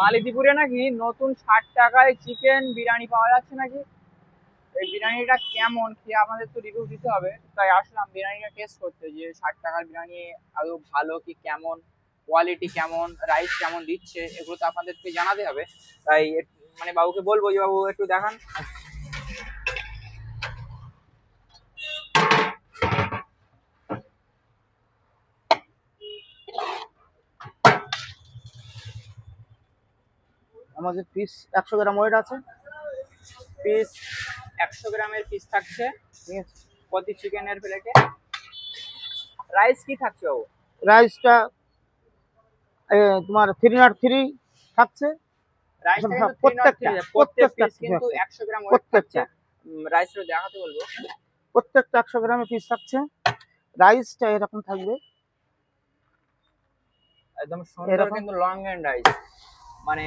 মালিদিপুরে নাকি নতুন ষাট টাকায় চিকেন বিরিয়ানি পাওয়া যাচ্ছে নাকি? এই বিরিয়ানিটা কেমন? খেয়ে আমাদের তো রিভিউ দিতে হবে। তাই আসলাম বিরিয়ানিটা টেস্ট করতে, যে ষাট টাকার বিরিয়ানি আদৌ ভালো কি কেমন? কোয়ালিটি কেমন? রাইস কেমন দিচ্ছে? এগুলো তো আপনাদেরকে জানাতে হবে। তাই মানে বাবুকে বলব যে, বাবু, একটু দেখান। আমাদের পিস একশো গ্রাম ওয়েট আছে। পিস একশো গ্রামের পিস থাকছে। ঠিক আছে। প্রতি চিকেনের প্লেটে রাইস কি থাকছে ও রাইসটা তোমার থ্রি নট থ্রি থাকছে। হ্যাঁ, প্রত্যেকটা, প্রত্যেকটা, পিস কিন্তু একশো গ্রাম প্রত্যেকটা। রাইসটা দেখাতে বলব। প্রত্যেকটা একশো গ্রামের পিস থাকছে। রাইসটা এরকম থাকবে। একদম সুন্দর কিন্তু লং এন্ড রাইস মানে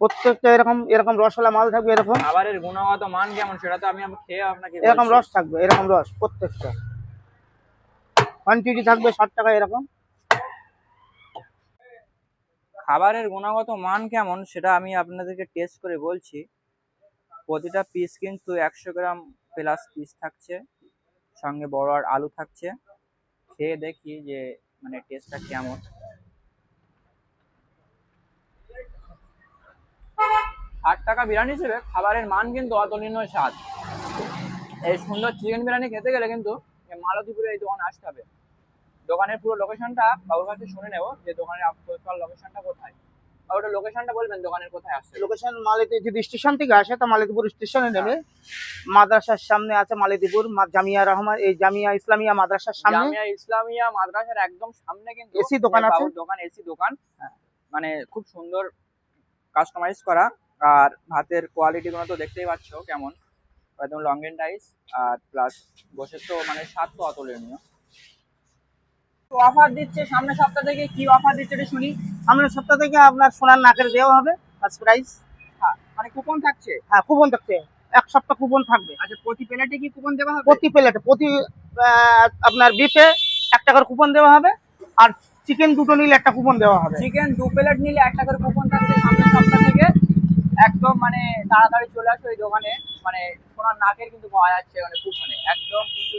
প্রত্যেকটা এরকম এরকম রসলা মাল থাকবে এরকম। খাবারের গুণগত মান কেমন সেটা তো আমি খেয়ে আপনাকে এরকম রস থাকবে এরকম রস প্রত্যেকটা। কোয়ান্টিটি থাকবে ষাট টাকা এরকম। খাবারের গুণগত মান কেমন সেটা আমি আপনাদেরকে টেস্ট করে বলছি। প্রতিটা পিস কিন্তু একশো গ্রাম প্লাস পিস থাকছে। সঙ্গে বড় আর আলু থাকছে। খেয়ে দেখি যে মানে টেস্টটা কেমন। টাকা বিরিয়ানি হিসেবে খাবারের মান কিন্তু অতুলনীয় স্বাদ। এই সুন্দর চিকেন বিরিয়ানি খেতে গেলে কিন্তু মালতীপুরে এই দোকানে আসতে হবে। দোকানের পুরো লোকেশনটা বাবুর কাছে শুনে নেব যে দোকানের লোকেশনটা কোথায়। ওটা লোকেশনটা বলবেন দোকানের কোথায় আসছে? লোকেশন মালিতে যদি স্টেশন থেকে আসে তো মালিদপুর স্টেশনে নেবে মাদ্রাসার সামনে আছে মালিদপুর মা- জামিয়া রহমান এই জামিয়া ইসলামিয়া মাদ্রাসার সামনে। জামিয়া ইসলামিয়া মাদ্রাসার একদম সামনে কিন্তু AC দোকান আছে। দোকান এসি দোকান। মানে খুব সুন্দর কাস্টমাইজ করা। আর ভাতের কোয়ালিটি গুলো তো দেখতেই পাচ্ছ কেমন। একদম লং এন্ড রাইস আর প্লাস বসে তো মানে স্বাদ তো অতুলনীয়। তো অফার দিচ্ছে সামনের সপ্তাহ থেকে কি অফার দিচ্ছে এটা শুনি। সামনের সপ্তাহ থেকে আপনার সোনার নাকের দেওয়া হবে ফার্স্ট প্রাইস হ্যাঁ, মানে কুপন থাকছে? হ্যাঁ কুপন থাকছে এক সপ্তাহ কুপন থাকবে। আচ্ছা প্রতি প্লেটে কি কুপন দেওয়া হবে? প্রতি প্লেটে প্রতি আপনার বিফে এক টাকার কুপন দেওয়া হবে আর চিকেন দুটো নিলে একটা কুপন দেওয়া হবে। চিকেন দু প্লেট নিলে এক টাকার কুপন থাকছে সামনের সপ্তাহ থেকে। একদম মানে তাড়াতাড়ি চলে আসো এই দোকানে। মানে সোনার নাকের কিন্তু পাওয়া যাচ্ছে মানে কুপনে। একদম কিন্তু